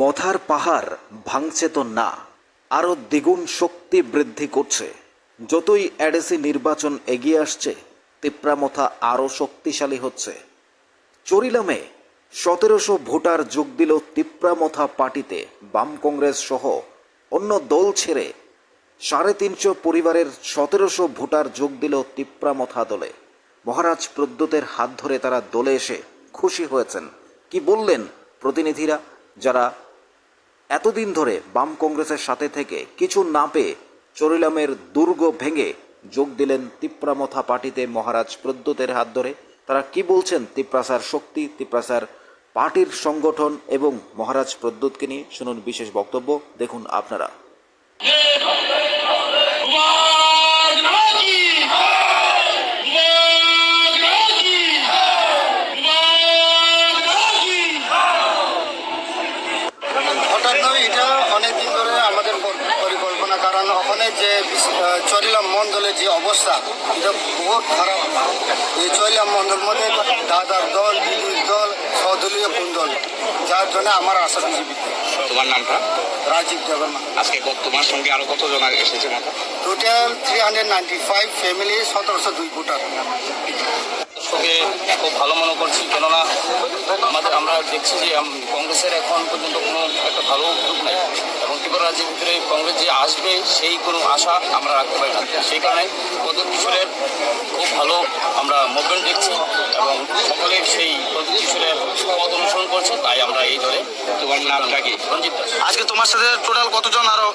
মথার পাহাড় ভাঙছে তো না, আরও দ্বিগুণ শক্তি বৃদ্ধি করছে। যতই অ্যাডেসি নির্বাচন এগিয়ে আসছে তিপ্রামথা আরও শক্তিশালী হচ্ছে। চরিলামে সতেরোশো ভোটার যোগ দিল তিপ্রামথা পার্টিতে বাম কংগ্রেস সহ অন্য দল ছেড়ে সাড়ে তিনশো পরিবারের সতেরোশো ভোটার যোগ দিল তিপ্রামথা দলে। মহারাজ প্রদ্যুতের হাত ধরে তারা দলে এসে খুশি হয়েছেন। কি বললেন প্রতিনিধিরা যারা এতদিন ধরে বাম কংগ্রেসের সাথে থেকে কিছু না পেয়ে চরিলামের দুর্গ ভেঙে যোগ দিলেন তিপ্রামথা পার্টিতে মহারাজ প্রদ্যুতের হাত ধরে। তারা কি বলছেন? তিপ্রাসার শক্তি তিপ্রাসার পার্টির সংগঠন এবং মহারাজ প্রদ্যুৎকে নিয়ে শুনুন বিশেষ বক্তব্য। দেখুন আপনারা। কারণ ওখানে যে চরিলাম মণ্ডলের যে অবস্থা এটা বহুত খারাপ। এই চরিলাম মন্ডল মধ্যে দাদার দল দিদির দল সদলীয় কুন্দল যার জন্য আমার আশা বিজেপি তোমার নামটা? রাজীব দেবর্মা আজকে তোমার সঙ্গে আরও কতজন এসেছে total three hundred ninety five family সতেরোশো দুই ভোটার। সঙ্গে খুব ভালো মনে করছি কেননা আমাদের আমরা দেখছি যে কংগ্রেসের এখন পর্যন্ত কোনো একটা ভালো গ্রুপ নাই। কংগ্রেস যে আসবে সেই কোনো আশা আমরা রাখতে পারি না। সেই কারণে প্রদীপ কিশোরের খুব ভালো আমরা মুভমেন্ট দেখছি এবং সকলে সেই প্রদীপ কিশোরের পথ অনুসরণ করছে তাই আমরা এই দলে তোমার নামটা কি রঞ্জিত দাস আজকে তোমার সাথে টোটাল কতজন আরও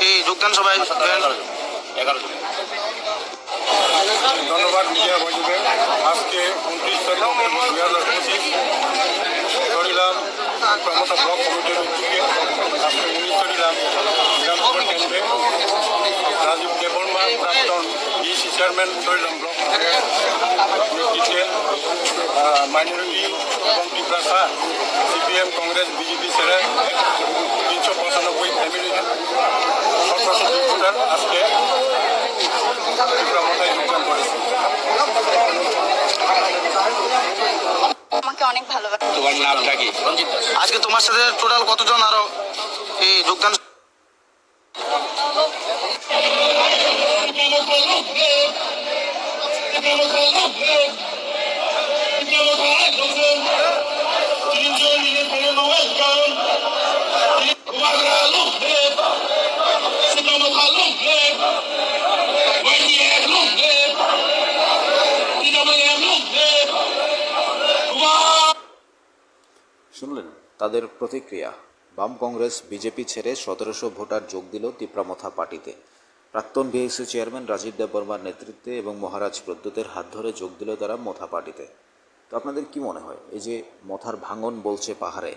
এই যোগদান সবাই এগারো জন। এগারো জন। ধন্যবাদ মিডিয়া বন্ধুকে আজকে উনত্রিশ তারিখ দুই হাজার পঁচিশ ক্ষমতা ব্লক কমিটির চড়িলাম বিধানসভা কেন্দ্রে রাজীব দেবর্মা প্রাক্তন ডিসি চেয়ারম্যান চড়িলাম ব্লক নেতৃত্বে মাইনরিটি এবং টিপ্রাসা সিপিএম কংগ্রেস বিজেপি ছেড়ে তিনশো পঁচানব্বই ফ্যামিলি আজকে ত্রিপুরামথায় যোগদান করেছে আমাকে অনেক নামটা কি? আজকে তোমার সাথে টোটাল কতজন আরও এই যোগদান শুনলেন? তাদের প্রতিক্রিয়া। বাম কংগ্রেস বিজেপি ছেড়ে সতেরোশো ভোটার যোগ দিল তিপ্রামথা পার্টিতে। প্রাক্তন বিএসসি চেয়ারম্যান রাজীব দেববর্মার নেতৃত্বে এবং মহারাজ প্রদ্যুতের হাত ধরে যোগ দিল তারা মথা পার্টিতে। তো আপনাদের কি মনে হয়? এই যে মথার ভাঙন বলছে পাহাড়ে,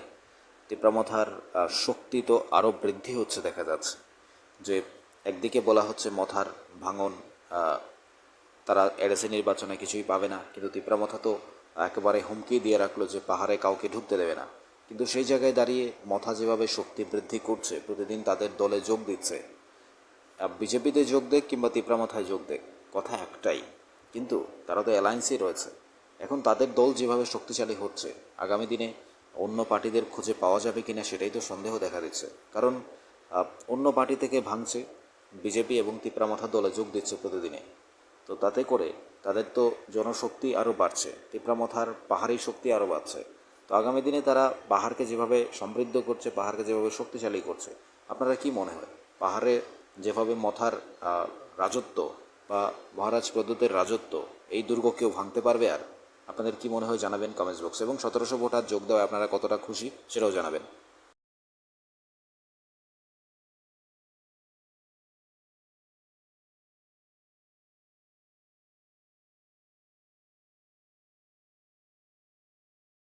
তিপ্রামথার শক্তি তো আরও বৃদ্ধি হচ্ছে দেখা যাচ্ছে। যে একদিকে বলা হচ্ছে মথার ভাঙন তারা এডেসি নির্বাচনে কিছুই পাবে না, কিন্তু তিপ্রামথা তো একেবারে হুমকি দিয়ে রাখল যে পাহাড়ে কাউকে ঢুকতে দেবে না। কিন্তু সেই জায়গায় দাঁড়িয়ে মথা যেভাবে শক্তি বৃদ্ধি করছে, প্রতিদিন তাদের দলে যোগ দিচ্ছে। বিজেপিতে যোগ দেখ কিংবা তিপ্রামথায় যোগ দেখ কথা একটাই। কিন্তু তারা তো অ্যালায়েন্সেই রয়েছে। এখন তাদের দল যেভাবে শক্তিশালী হচ্ছে, আগামী দিনে অন্য পার্টিদের খুঁজে পাওয়া যাবে কিনা সেটাই তো সন্দেহ দেখা দিচ্ছে। কারণ অন্য পার্টি থেকে ভাঙছে, বিজেপি এবং তিপ্রামথা দলে যোগ দিচ্ছে প্রতিদিনে। তো তাতে করে তাদের তো জনশক্তি আরও বাড়ছে তিপ্রামথার পাহাড়ি শক্তি আরও বাড়ছে। তো আগামী দিনে তারা পাহাড়কে যেভাবে সমৃদ্ধ করছে, পাহাড়কে যেভাবে শক্তিশালী করছে, আপনারা কি মনে হয়? পাহাড়ে যেভাবে মথার রাজত্ব বা মহারাজ প্রদ্যুতের রাজত্ব, এই দুর্গ কেউ ভাঙতে পারবে আর? আপনাদের কি মনে হয় জানাবেন কমেন্টস বক্সে এবং সতেরোশো ভোটার যোগ দেওয়ায় আপনারা কতটা খুশি সেটাও জানাবেন।